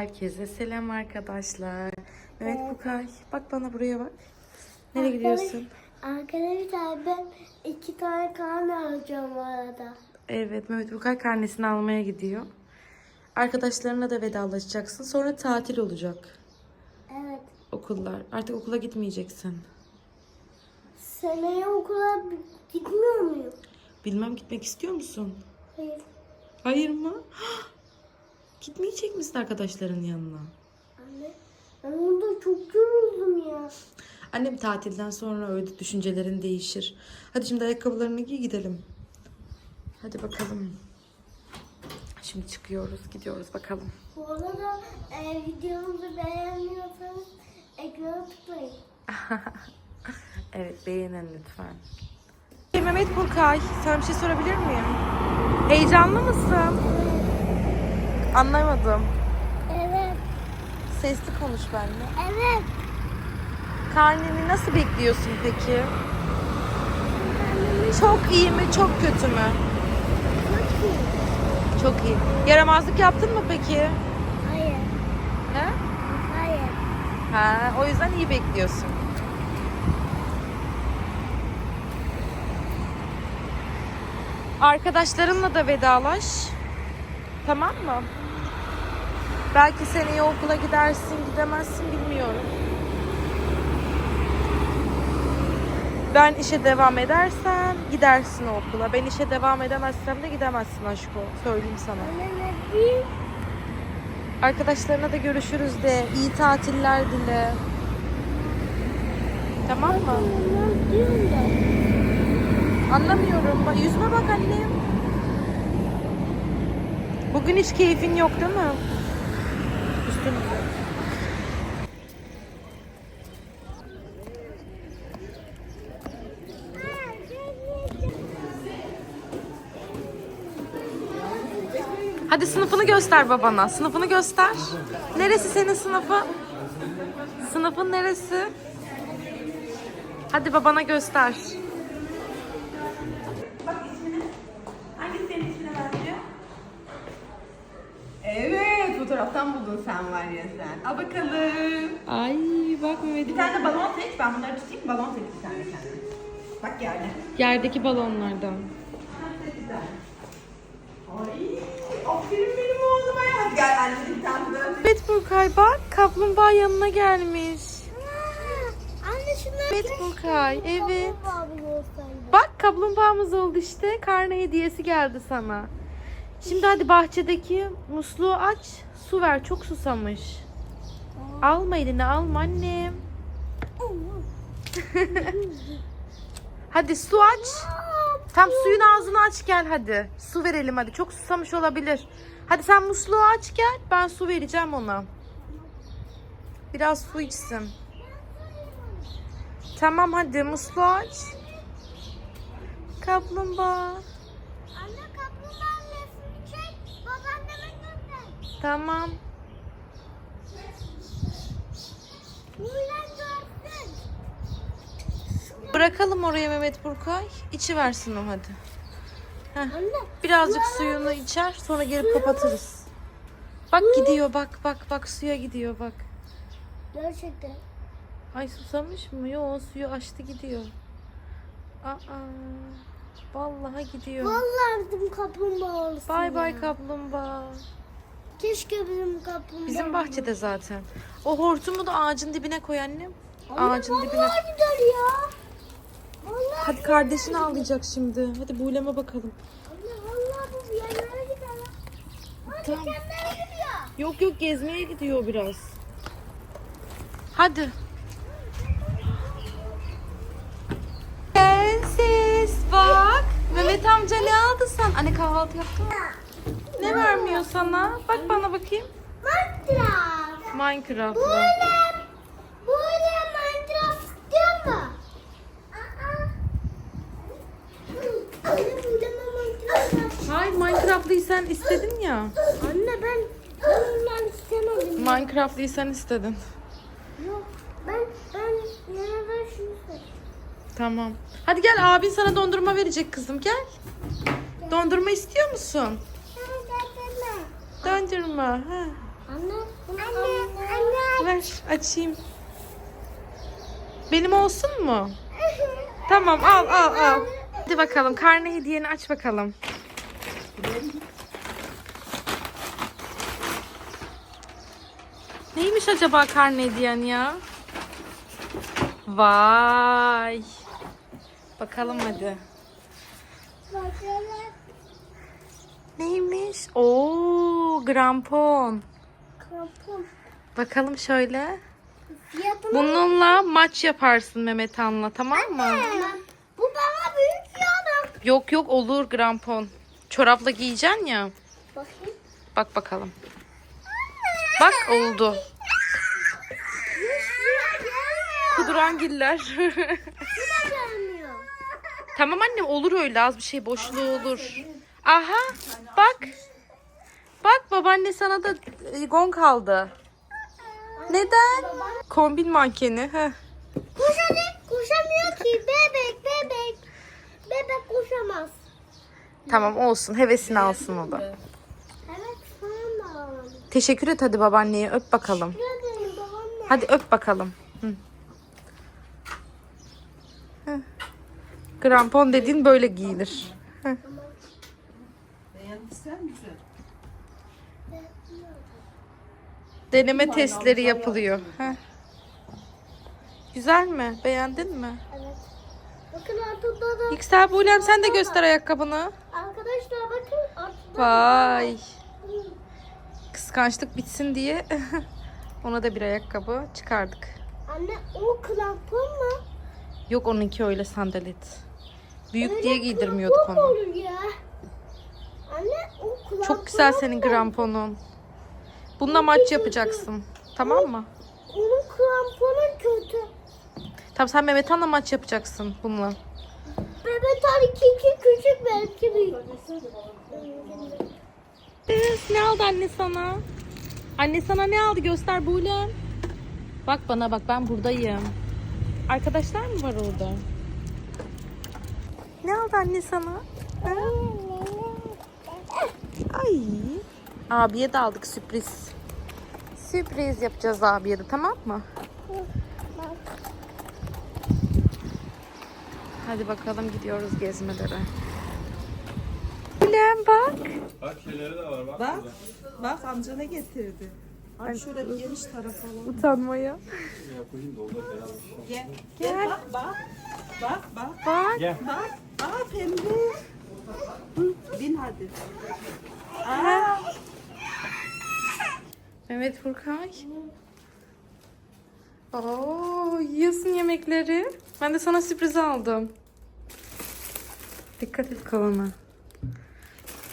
Herkese selam arkadaşlar. Evet Bukay. Bak bana buraya bak. Nereye gidiyorsun? Arkadaşlar ben iki tane kahve alacağım bu arada. Evet Mehmet Bukay karnesini almaya gidiyor. Arkadaşlarına da vedalaşacaksın. Sonra tatil olacak Evet. okullar. Artık okula gitmeyeceksin. Seneye okula gitmiyor muyum? Bilmem gitmek istiyor musun? Hayır. Hayır mı? Gitmeyecek misin arkadaşların yanına? Anne ben orada çok yoruldum ya. Annem tatilden sonra öyle düşüncelerin değişir. Hadi şimdi ayakkabılarını giy gidelim. Hadi bakalım. Şimdi çıkıyoruz, gidiyoruz bakalım. Bu arada e, videomuzu beğenmiyorsanız ekrana tıklayın. Evet beğenin lütfen. Mehmet Burkay, sana bir şey sorabilir miyim? Heyecanlı mısın? Anlamadım. Evet. Sesli konuş benimle. Evet. Karneni nasıl bekliyorsun peki? Çok iyi mi, çok kötü mü? Çok iyi. Çok iyi. Yaramazlık yaptın mı peki? Hayır. He? Hayır. Ha, o yüzden iyi bekliyorsun. Arkadaşlarınla da vedalaş. Tamam mı? Belki seneye okula gidersin, gidemezsin bilmiyorum. Ben işe devam edersem gidersin okula. Ben işe devam edemezsem de gidemezsin aşko. Söyleyeyim sana. Arkadaşlarına da görüşürüz de. iyi tatiller dile. Tamam mı? Ne diyorum da. Anlamıyorum. Bak, yüzüme bak annem. Bugün hiç keyfin yok değil mi? Üstünüze. Hadi sınıfını göster babana. Sınıfını göster. Neresi senin sınıfı? Sınıfın neresi? Hadi babana göster. Fotoğraftan buldun sen var ya sen. Al bakalım. Ay bak Bir Mehmet. tane de balon seç, ben bunları tutayım, balon seç bir tane kendine. Bak yerde. Yerdeki balonlardan. Ay, aferin benim oğluma ya. Hadi gel anne bir tane daha. Evet Burkay bak kaplumbağa yanına gelmiş. Anne şunları Evet Burkay evet. Bak kaplumbağamız oldu işte. Karne hediyesi geldi sana. Şimdi hadi bahçedeki musluğu aç. Su ver çok susamış. Alma eline alma annem. Hadi su aç. Tam suyun ağzını aç gel hadi. Su verelim hadi. Çok susamış olabilir. Hadi sen musluğu aç gel. Ben su vereceğim ona. Biraz su içsin. Tamam hadi musluğu aç. Kaplumbağa. Tamam. Bırakalım oraya Mehmet Burkay. İçi versin o hadi. Anne. Birazcık suyunu içer sonra gelip kapatırız. Bak gidiyor bak bak bak suya gidiyor bak. Gerçekten. Ay susamış mı? Yo suyu açtı gidiyor. Aa, vallahi gidiyor. Vallahi bizim kaplumbağa olsun. Bay bay kaplumbağa. Keşke bizim kaplumbağa. Bizim bahçede zaten. O hortumu da ağacın dibine koy annem. Anne, Ağacın dibine. gider ya. Vallahi. Hadi kardeşini ağlayacak şimdi. Hadi buyleme bakalım. Anne vallahi bu bir yerlere gider. Anne Tamam. kendine gidiyor. Yok yok gezmeye gidiyor biraz. Hadi. Prenses bak. Mehmet amca ne aldı sen? Anne kahvaltı yaptın mı? Ne vermiyor sana? Bak bana bakayım. Minecraft. Minecraft'la. Böyle, böyle Minecraft istiyor mu? Minecraft. Hayır Minecraft'lıyı sen istedin ya. Anne ben ben istemedim. Minecraft'lıyı sen istedin. Yok ben ben yine ben şunu. Tamam. Hadi gel abin sana dondurma verecek kızım gel. Dondurma istiyor musun? Dondurma. Ha. Anne bunu Ver açayım. Benim olsun mu? Tamam al al al. Hadi bakalım karne hediyeni aç bakalım. Neymiş acaba karne hediyen ya? Vay. Bakalım hadi. Bakalım. Neymiş? Oo, grampon. Kapım. Bakalım şöyle. Fiyatını Bununla maç yaparsın Mehmet Han'la tamam mı? Bu bana büyük fiyatım. Yok yok olur grampon. Çorapla giyeceksin ya. Bakayım. Bak bakalım. Bak oldu. Kudurangiller. Gelmiyor. tamam annem olur öyle az bir şey boşluğu olur. Aha bak. Bak babaanne sana da e, gong aldı. Neden? Kombin mankeni. Heh. Koş hadi. Koşamıyor ki. Bebek bebek. Bebek koşamaz. Tamam olsun hevesini alsın o da. Evet tamam. Teşekkür et hadi babaanneye öp bakalım. Babaanne. Hadi öp bakalım. Hı. Hı. Krampon dediğin böyle giyilir. Beğendiysen güzel. Deneme testleri yapılıyor. Heh. Güzel mi? Beğendin mi? Evet. Bakın ortada da. Yüksel Bulem sen de göster ayakkabını. Arkadaşlar bakın ortada. Vay. Kıskançlık bitsin diye ona da bir ayakkabı çıkardık. Anne o krampon mu? Yok onunki öyle sandalet. Büyük Öyle diye giydirmiyorduk onu. ya? Anne o krampon Çok güzel senin mu? Bununla maç yapacaksın. Tamam mı? Onun kramponu kötü. Tamam sen Mehmet Han'la maç yapacaksın bununla. Bebek tane kiki küçük belki büyük. Kız ne aldı anne sana? Anne sana ne aldı göster Buğlem. Bak bana bak ben buradayım. Arkadaşlar mı var orada? Ne aldı anne sana? Ha? Ay. Abiye de aldık sürpriz. Sürpriz yapacağız abiye de tamam mı? Hadi bakalım gidiyoruz gezmelere. Buğlem bak. Bak şeyleri de var bak. Bak. burada. Bak amca ne getirdi. Ay şöyle bir geniş taraf alalım. Utanmaya. Gel. Gel bak bak. Bak bak. Bak. Gel. Bak. Aa pembe. Bin hadi. Aa. Mehmet Furkay. Oo, yiyorsun yemekleri. Ben de sana sürpriz aldım. Dikkat et koluna.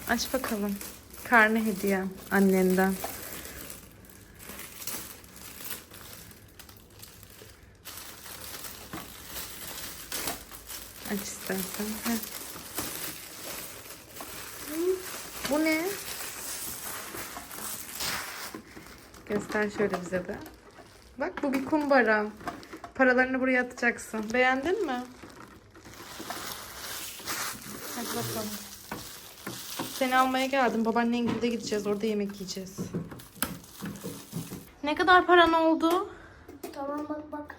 Aç bakalım. Karne hediye annenden. Aç istersen. Heh. Bu ne? Göster şöyle bize de. Bak bu bir kumbara. Paralarını buraya atacaksın. Beğendin mi? Hadi bakalım. Seni almaya geldim. Babaannen gilde gideceğiz. Orada yemek yiyeceğiz. Ne kadar paran oldu? Tamam bak bak.